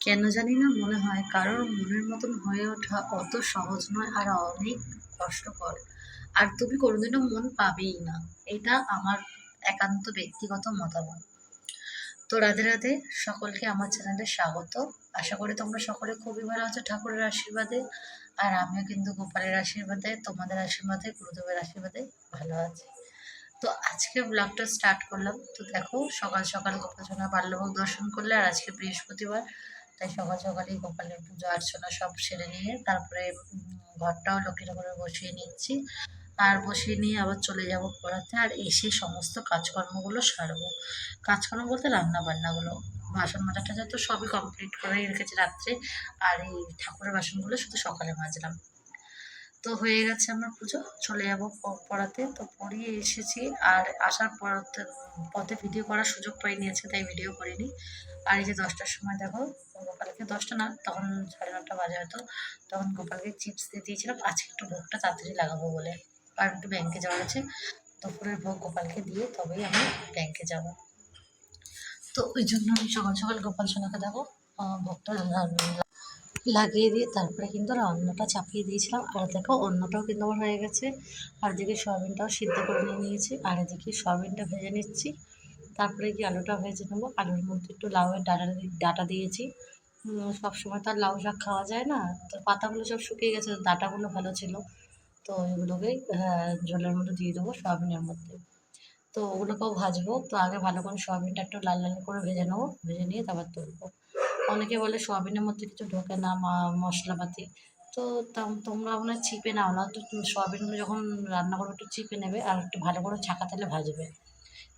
কেন জানি না মনে হয়। কারোর মনের মতন হয়ে ওঠা অত সহজ নয় আর অনেক কষ্টকর। আর তুমি কোনোদিনও মন পাবেই না। এটা আমার একান্ত ব্যক্তিগত মতামত। তো রাধে রাধে, সকলকে আমার চ্যানেলে স্বাগত। আশা করি তোমরা সকলে খুবই ভালো আছো ঠাকুরের আশীর্বাদে। আর আমিও কিন্তু গোপালের আশীর্বাদে, তোমাদের আশীর্বাদে, গুরুদেবের আশীর্বাদে ভালো আছি। তো আজকে ব্লগটা স্টার্ট করলাম। তো দেখো, সকাল সকাল গোপালচনা বাল্যভোগ দর্শন করলে আর আজকে বৃহস্পতিবার তাই সকাল সকালেই গোপালের পুজো অর্চনা সব সেরে নিয়ে তারপরে ঘরটাও লক্ষ্মী ঠাকুরের বসিয়ে নিচ্ছি। আর বসিয়ে নিয়ে আবার চলে যাব পড়াতে। আর এসে সমস্ত কাজকর্মগুলো সারবো। কাজকর্ম বলতে রান্না বান্নাগুলো বাসন মাজা টাজা তো সবই কমপ্লিট করে রেখেছি রাত্রে, আর এই ঠাকুরের বাসনগুলো শুধু সকালে মাজলাম। তো হয়ে গেছে আমার পুজো। চলে যাব পড়াতে। তো পড়িয়ে এসেছি আর আসার পর পথে ভিডিও করার সুযোগ পাইনি আজকে, তাই ভিডিও করিনি। আর এই যে দশটার সময় দেখো, গোপালকে দশটা না, তখন সাড়ে নটা বাজে হয়তো। তখন গোপালকে চিপস দিয়ে দিয়েছিলাম, আজকে একটু ভোগটা তাড়াতাড়ি লাগাবো বলে। আর একটু ব্যাংকে যাওয়ার আছে। দুপুরের ভোগ গোপালকে দিয়ে তবেই আমি ব্যাংকে যাব। তো ওই জন্য আমি সকাল সকাল গোপাল সোনাকে দেখো ভোগটা লাগিয়ে দিয়ে তারপরে কিন্তু রান্নাটা চাপিয়ে দিয়েছিলাম। আর দেখো অন্যটাও কিন্তু আমার হয়ে গেছে। আর এদিকে সয়াবিনটাও সিদ্ধ করে নিয়ে নিয়েছি। আর এদিকে সয়াবিনটা ভেজে নিচ্ছি। তারপরে কি আলুটা ভেজে নেব। আলুর মধ্যে একটু লাউয়ের ডাটা ডাটা দিয়েছি। উম, সবসময় তো আর লাউ শাক খাওয়া যায় না। তো পাতাগুলো সব শুকিয়ে গেছে ডাটাগুলো ভালো ছিল। তো ওইগুলোকেই জলের মধ্যে দিয়ে দেবো সয়াবিনের মধ্যে। তো ওগুলোকেও ভাজবো। তো আগে ভালো করে সয়াবিনটা একটু লাল লাল করে ভেজে নেব। ভেজে নিয়ে তারপর তুলবো। অনেকে বলে সোয়াবিনের মধ্যে কিছু ঢোকে না মশলাপাতি। তো তোমরা মনে হয় চিপে নাও না তো সয়াবিনগুলো যখন রান্না করবে একটু চিপে নেবে, আর একটু ভালো করে ছাকা তেলে ভাজবে।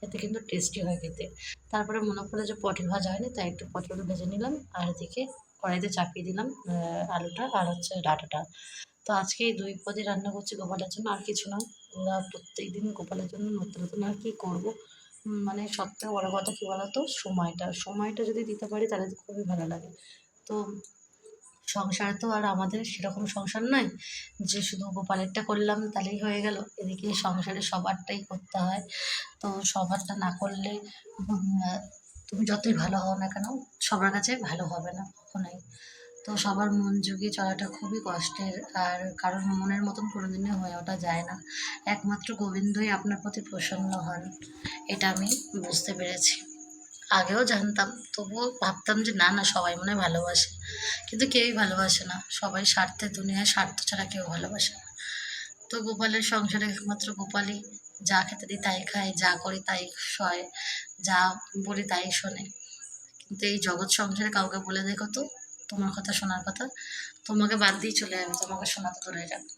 এতে কিন্তু টেস্টি হয় খেতে। তারপরে মনে পড়ল যে পটল ভাজা হয়নি, তাই একটু পটল ভেজে নিলাম, আর এদিকে কড়াইতে চাপিয়ে দিলাম আলুটা আর হচ্ছে ডাটাটা। তো আজকে এই দুই পদই রান্না করছি গোপালের জন্য, আর কিছু না। ওরা প্রত্যেক দিন গোপালের জন্য নতুন নতুন আর কী করব। মানে সবথেকে বড় কথা কী বলতো? সময়টা। সময়টা যদি দিতে পারি তাহলে খুবই ভালো লাগে। তো সংসার তো আর আমাদের সেরকম সংসার নয় যে শুধু গোপালেরটা করলাম তাহলেই হয়ে গেল। এদিকে সংসারে সবারটাই করতে হয়। তো সবারটা না করলে তুমি যতই ভালো হও না কেন, সবার কাছে ভালো হবে না, কখনোই। তো সবার মন জুগিয়ে চলাটা খুবই কষ্টের, আর কারোর মনের মতন কোনোদিনই হয়ে ওঠা যায় না। একমাত্র গোবিন্দই আপনার প্রতি প্রসন্ন হন, এটা আমি বুঝতে পেরেছি। আগেও জানতাম, তবুও ভাবতাম যে না না, সবাই মনে ভালোবাসে। কিন্তু কেউই ভালোবাসে না। সবাই স্বার্থে, দুনিয়ায় স্বার্থ ছাড়া কেউ ভালোবাসে না। তো গোপালের সংসারে একমাত্র গোপালই যা খেতে দিই তাই খায়, যা করি তাই সয়, যা বলি তাই শোনে। কিন্তু এই জগৎ সংসারে কাউকে বলে দেখো তো তোমার কথা শোনার কথা। তোমাকে বাদ দিয়ে চলে যাবে, তোমাকে শোনা তো দূরে যাবে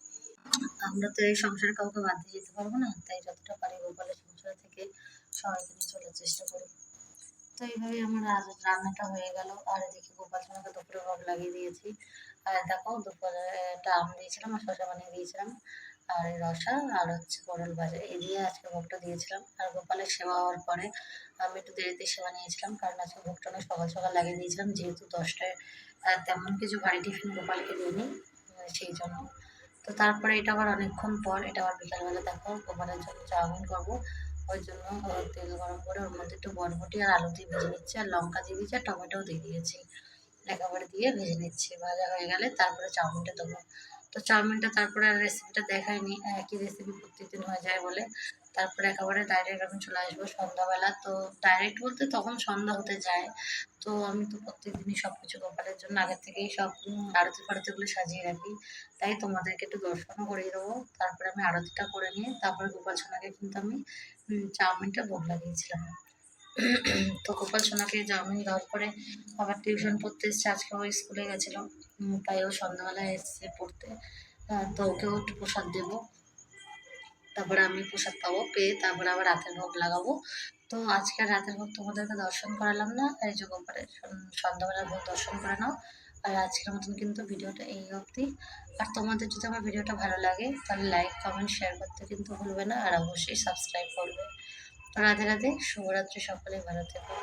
আমরা তো এই সংসারে কাউকে বাদ দিয়ে যেতে পারব না, তাই যতটা পারি গোপালের সংসার থেকে সবাইকে নিয়ে চলার চেষ্টা করি। তো এইভাবেই আমার আজ রান্নাটা হয়ে গেল, আর এদিকে গোপাল সোনাকে দুপুরে ভোগ লাগিয়ে দিয়েছি। আর দেখো দুপুরে একটা আম দিয়েছিলাম আর শসা বানিয়ে দিয়েছিলাম, আর রসা আর হচ্ছে পটল ভাজা এই দিয়ে আজকে ভোগটা দিয়েছিলাম। আর গোপালের সেবা হওয়ার পরে আমি একটু দেরিতে সেবা নিয়েছিলাম, কারণ আজকে ভোগটা আমি সকাল সকাল লাগিয়ে দিয়েছিলাম, যেহেতু দশটায় তেমন কিছু ভারী টিফিন গোপালকে দিইনি সেই জন্য। তো তারপরে এটা আবার অনেকক্ষণ পর, এটা আবার বিকালবেলা দেখো, গোপালের জন্য চাউমিন করব। ওই জন্য তেল গরম করে ওর মধ্যে একটু বরবটি আর আলু দিয়ে ভেজে নিচ্ছি আর লঙ্কা দিয়ে দিয়েছি আর টমেটোও দিয়ে দিয়েছি। একেবারে দিয়ে ভেজে নিচ্ছি, ভাজা হয়ে গেলে তারপরে চাউমিনটা দেবো। তো চাউমিনটা তারপরে আর রেসিপিটা দেখাইনি, একই রেসিপি প্রত্যেকদিন হয়ে যায় বলে। তারপরে একেবারে ডাইরেক্ট আমি চলে আসব সন্ধ্যাবেলা। তো ডাইরেক্ট বলতে তখন সন্ধ্যা হতে যায়। তো আমি তো প্রত্যেকদিনই সব কিছু গোপালের জন্য, আগের থেকেই সব আরতি ফারতিগুলো সাজিয়ে রাখি। তাই তোমাদেরকে একটু দর্শনও করিয়ে দেবো। তারপরে আমি আরতিটা করে নিয়ে, তারপরে গোপাল সোনাকে কিন্তু আমি চাউমিনটা ভোগ লাগিয়েছিলাম। তো গোপাল সোনাকে চাউমিন দেওয়ার পরে আবার টিউশন পড়তে এসছে। আজকে ও স্কুলে গেছিল। তাই ও সন্ধ্যাবেলায় এসছে পড়তে। তো ওকেও একটু প্রসাদ দেবো। তারপরে আমি প্রসাদ পাবো, পেয়ে তারপরে আবার রাতের ভোগ লাগাবো। তো আজকে রাতের ভোগ তোমাদেরকে দর্শন করালাম না। এই যে গোপালের সন্ধ্যাবেলার ভোগ দর্শন করে নাও। আর আজকের মতন কিন্তু ভিডিওটা এই অবধি। আর তোমাদের যদি আমার ভিডিওটা ভালো লাগে, তাহলে লাইক কমেন্ট শেয়ার করতে কিন্তু ভুলবে না। আর অবশ্যই সাবস্ক্রাইব করবে। রাধে রাধে শুভরাত্রি সকলে ভালো থেকো।